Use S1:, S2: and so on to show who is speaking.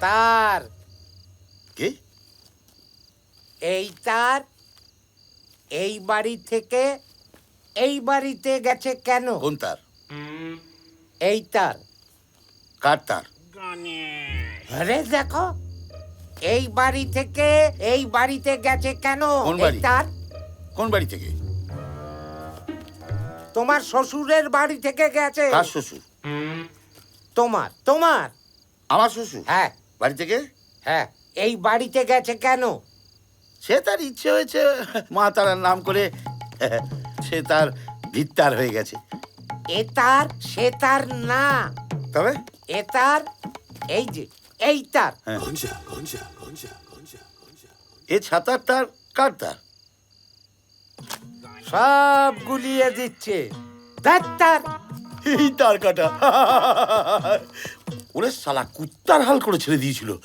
S1: তার।
S2: কে?
S1: এই তার এই বাড়ি থেকে এই বাড়িতে গেছে কেন?
S2: কোন তার?
S1: এই তার
S2: কার তার
S1: আরে দেখো এই বাড়ি থেকে এই বাড়িতে গেছে কেন?
S2: কোন
S1: এই
S2: বাড়ি?
S1: তার
S2: কোন বাড়ি থেকে?
S1: তোমার শ্বশুরের বাড়ি থেকে গেছে।
S2: কার শ্বশুর?
S1: তোমার তোমার।
S2: আমার শ্বশুর?
S1: হ্যাঁ।
S2: বাড়ি থেকে?
S1: হ্যাঁ এই বাড়িতে গেছে কেন?
S2: সে তার ইচ্ছে হয়েছে মা তারার নাম করে সে তার ভিত্তার হয়ে গেছে।
S1: এ তার সে তার না।
S2: তবে?
S1: এ তার এই যে এই তার।
S2: হ্যাঁ। এ ছাতার তার কার তার?
S1: সব গুলিয়ে দিচ্ছে। ধ্যাৎ তার।
S2: এই তার কাটা। ওরে শালা কুত্তার হাল করে ছেড়ে দিয়েছিল।